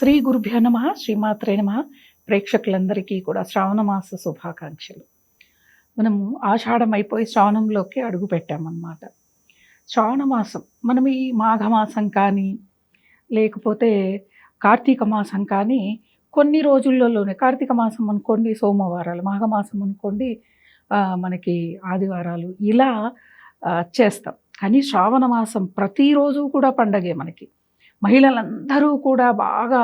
శ్రీ గురుభ్యో నమ శ్రీమాత్రే నమ. ప్రేక్షకులందరికీ కూడా శ్రావణ మాస శుభాకాంక్షలు. మనము ఆషాఢం అయిపోయి శ్రావణంలోకి అడుగు పెట్టామన్నమాట. శ్రావణ మాసం మనం ఈ మాఘమాసం కానీ లేకపోతే కార్తీక మాసం కానీ కొన్ని రోజులలోనే కార్తీక మాసం అనుకోండి సోమవారాలు మాఘమాసం అనుకోండి మనకి ఆదివారాలు ఇలా చేస్తాం. కానీ శ్రావణ మాసం ప్రతిరోజు కూడా పండగే మనకి. మహిళలందరూ కూడా బాగా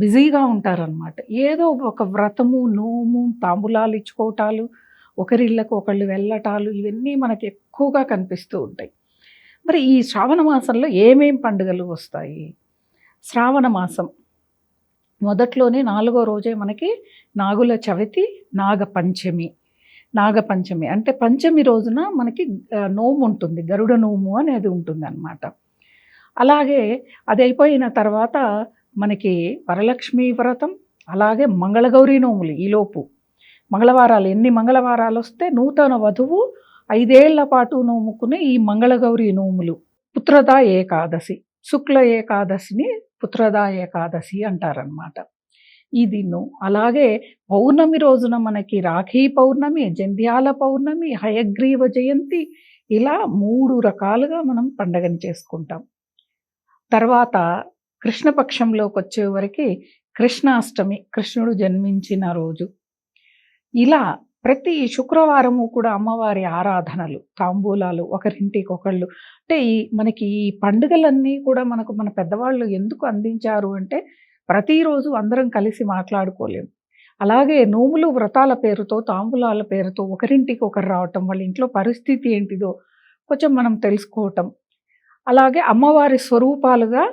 బిజీగా ఉంటారనమాట ఏదో ఒక వ్రతము నోము తాంబూలాలు ఇచ్చుకోవటాలు ఒకరిళ్ళకు ఒకళ్ళు వెళ్ళటాలు ఇవన్నీ మనకి ఎక్కువగా కనిపిస్తూ ఉంటాయి. మరి ఈ శ్రావణ మాసంలో ఏమేం పండుగలు వస్తాయి? శ్రావణ మాసం మొదట్లోనే నాలుగో రోజే మనకి నాగుల చవితి నాగపంచమి నాగపంచమి అంటే పంచమి రోజున మనకి నోము ఉంటుంది. గరుడ నోము అనేది ఉంటుంది అన్నమాట అలాగే అది అయిపోయిన తర్వాత మనకి వరలక్ష్మి వ్రతం అలాగే మంగళగౌరి నోములు ఈలోపు మంగళవారాలు ఎన్ని మంగళవారాలు వస్తే నూతన వధువు ఐదేళ్ళ పాటు నోముకుని ఈ మంగళగౌరి నోములు. పుత్రదా ఏకాదశి శుక్ల ఏకాదశిని పుత్రదా ఏకాదశి అంటారనమాట ఇది ను అలాగే పౌర్ణమి రోజున మనకి రాఖీ పౌర్ణమి జంధ్యాల పౌర్ణమి హయగ్రీవ జయంతి ఇలా మూడు రకాలుగా మనం పండగని చేసుకుంటాం. తర్వాత కృష్ణపక్షంలోకి వచ్చేవరకు కృష్ణాష్టమి కృష్ణుడు జన్మించిన రోజు. ఇలా ప్రతి శుక్రవారము కూడా అమ్మవారి ఆరాధనలు తాంబూలాలు ఒకరింటికి ఒకళ్ళు అంటే ఈ మనకి ఈ పండుగలన్నీ కూడా మనకు మన పెద్దవాళ్ళు ఎందుకు అందించారు అంటే ప్రతిరోజు అందరం కలిసి మాట్లాడుకోలేము. అలాగే నోములు వ్రతాల పేరుతో తాంబూలాల పేరుతో ఒకరింటికి ఒకరు రావటం వాళ్ళ ఇంట్లో పరిస్థితి ఏంటిదో కొంచెం మనం తెలుసుకోవటం అలాగే అమ్మవారి స్వరూపాలుగా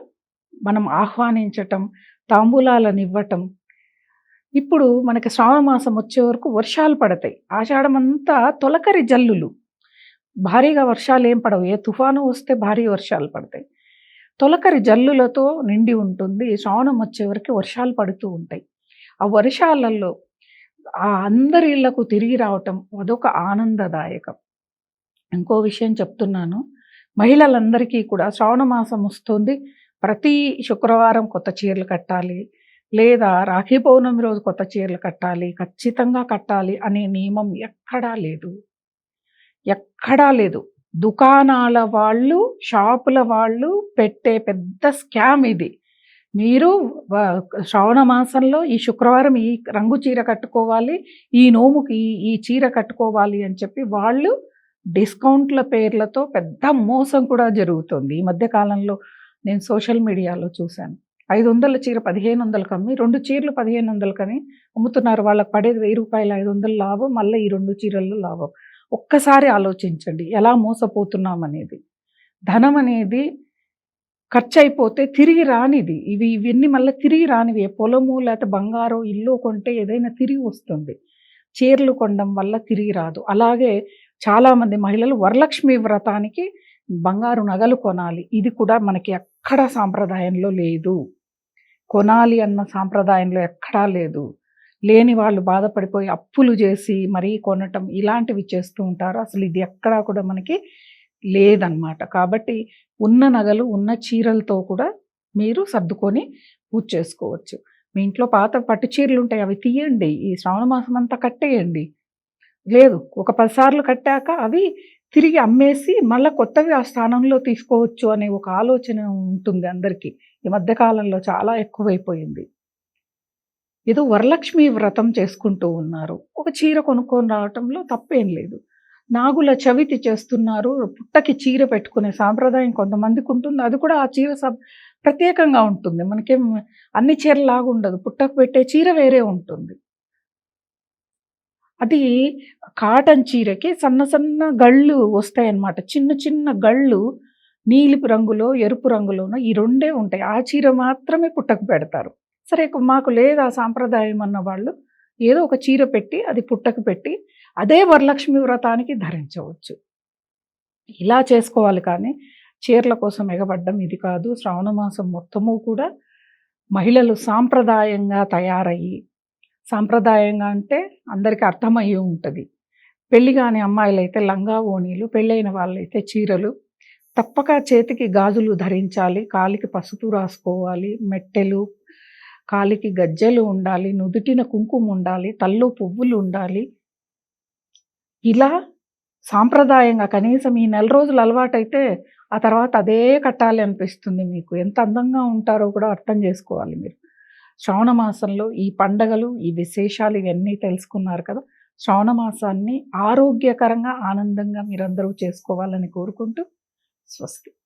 మనం ఆహ్వానించటం తాంబూలాలను ఇవ్వటం ఇప్పుడు మనకి శ్రావణ మాసం వచ్చే వరకు వర్షాలు పడతాయి. ఆషాఢం అంతా తొలకరి జల్లులు. భారీగా వర్షాలు ఏం పడవు. ఏ తుఫాను వస్తే భారీ వర్షాలు పడతాయి. తొలకరి జల్లులతో నిండి ఉంటుంది. శ్రావణం వచ్చే వరకు వర్షాలు పడుతూ ఉంటాయి. ఆ వర్షాలలో ఆ అందరి ఇళ్ళకు తిరిగి రావటం అదొక ఆనందదాయకం. ఇంకో విషయం చెప్తున్నాను. మహిళలందరికీ కూడా శ్రావణ మాసం వస్తుంది. ప్రతి శుక్రవారం కొత్త చీరలు కట్టాలి. లేదా రాఖీ పౌర్ణమి రోజు కొత్త చీరలు కట్టాలి. ఖచ్చితంగా కట్టాలి అనే నియమం ఎక్కడా లేదు. ఎక్కడా లేదు. దుకాణాల వాళ్ళు షాపుల వాళ్ళు పెట్టే పెద్ద స్కామ్ ఇది. మీరు శ్రావణ మాసంలో ఈ శుక్రవారం ఈ రంగు చీర కట్టుకోవాలి ఈ నోముకి ఈ చీర కట్టుకోవాలి అని చెప్పి వాళ్ళు డిస్కౌంట్ల పేర్లతో పెద్ద మోసం కూడా జరుగుతుంది. ఈ మధ్య కాలంలో నేను సోషల్ మీడియాలో చూశాను. ఐదు వందల చీర పదిహేను వందలకు అమ్మి రెండు చీరలు పదిహేను వందలకని అమ్ముతున్నారు. వాళ్ళకి పడేది వెయ్యి రూపాయలు ఐదు వందలు లాభం మళ్ళీ ఈ రెండు చీరల్లో లాభం. ఒక్కసారి ఆలోచించండి ఎలా మోసపోతున్నాం అనేది ధనం అనేది ఖర్చు అయిపోతే తిరిగి రానిది. ఇవి ఇవన్నీ మళ్ళీ తిరిగి రానివి. పొలము లేకపోతే బంగారం ఇల్లు కొంటే ఏదైనా తిరిగి వస్తుంది. చీరలు కొనడం వల్ల తిరిగి రాదు. అలాగే చాలామంది మహిళలు వరలక్ష్మి వ్రతానికి బంగారు నగలు కొనాలి. ఇది కూడా మనకి ఎక్కడ సాంప్రదాయంలో లేదు. కొనాలి అన్న సాంప్రదాయంలో ఎక్కడా లేదు. లేని వాళ్ళు బాధపడిపోయి అప్పులు చేసి మరీ కొనటం ఇలాంటివి చేస్తూ ఉంటారు. అసలు ఇది ఎక్కడా కూడా మనకి లేదన్నమాట. కాబట్టి ఉన్న నగలు ఉన్న చీరలతో కూడా మీరు సర్దుకొని పూజ చేసుకోవచ్చు. మీ ఇంట్లో పాత పట్టు చీరలు ఉంటాయి అవి తీయండి. ఈ శ్రావణ మాసం అంతా కట్టేయండి. లేదు. ఒక పదిసార్లు కట్టాక అవి తిరిగి అమ్మేసి మళ్ళీ కొత్తవి ఆ స్థానంలో తీసుకోవచ్చు అనే ఒక ఆలోచన ఉంటుంది అందరికీ. ఈ మధ్య కాలంలో చాలా ఎక్కువైపోయింది. ఏదో వరలక్ష్మి వ్రతం చేసుకుంటూ ఉన్నారు. ఒక చీర కొనుక్కొని రావటంలో తప్పేం లేదు. నాగుల చవితి చేస్తున్నారు. పుట్టకి చీర పెట్టుకునే సాంప్రదాయం కొంతమందికి ఉంటుంది. అది కూడా ఆ చీర సబ్ ప్రత్యేకంగా ఉంటుంది. మనకేం అన్ని చీరలాగా ఉండదు. పుట్టకు పెట్టే చీర వేరే ఉంటుంది. అది కాటన్ చీరకి సన్న సన్న గళ్ళు వస్తాయన్నమాట. చిన్న చిన్న గళ్ళు నీలిపు రంగులో ఎరుపు రంగులోనో ఈ రెండే ఉంటాయి. ఆ చీర మాత్రమే పుట్టకు పెడతారు. సరే మాకు లేదు ఆ సాంప్రదాయం అన్న వాళ్ళు ఏదో ఒక చీర పెట్టి అది పుట్టకు పెట్టి అదే వరలక్ష్మి వ్రతానికి ధరించవచ్చు. ఇలా చేసుకోవాలి కానీ చీరల కోసం ఎగబడ్డం ఇది కాదు. శ్రావణ మాసం మొత్తము కూడా మహిళలు సాంప్రదాయంగా తయారయ్యి సాంప్రదాయంగా అంటే అందరికీ అర్థమయ్యి ఉంటుంది. పెళ్ళి కాని అమ్మాయిలు అయితే లంగా ఓణీలు పెళ్ళైన వాళ్ళైతే చీరలు. తప్పక చేతికి గాజులు ధరించాలి కాలికి పసుపు రాసుకోవాలి మెట్టెలు కాలికి గజ్జెలు ఉండాలి నుదుటిన కుంకుమ ఉండాలి తల్లో పువ్వులు ఉండాలి. ఇలా సాంప్రదాయంగా కనీసం ఈ నెల రోజులు అలవాటైతే ఆ తర్వాత అదే కట్టాలి అనిపిస్తుంది మీకు. ఎంత అందంగా ఉంటారో కూడా అర్థం చేసుకోవాలి మీరు. శ్రవణ మాసంలో ఈ పండగలు ఈ విశేషాలు ఇవన్నీ తెలుసుకున్నారు కదా. శ్రవణ మాసాన్ని ఆరోగ్యకరంగా ఆనందంగా మీరందరూ చేసుకోవాలని కోరుకుంటూ స్వస్తి.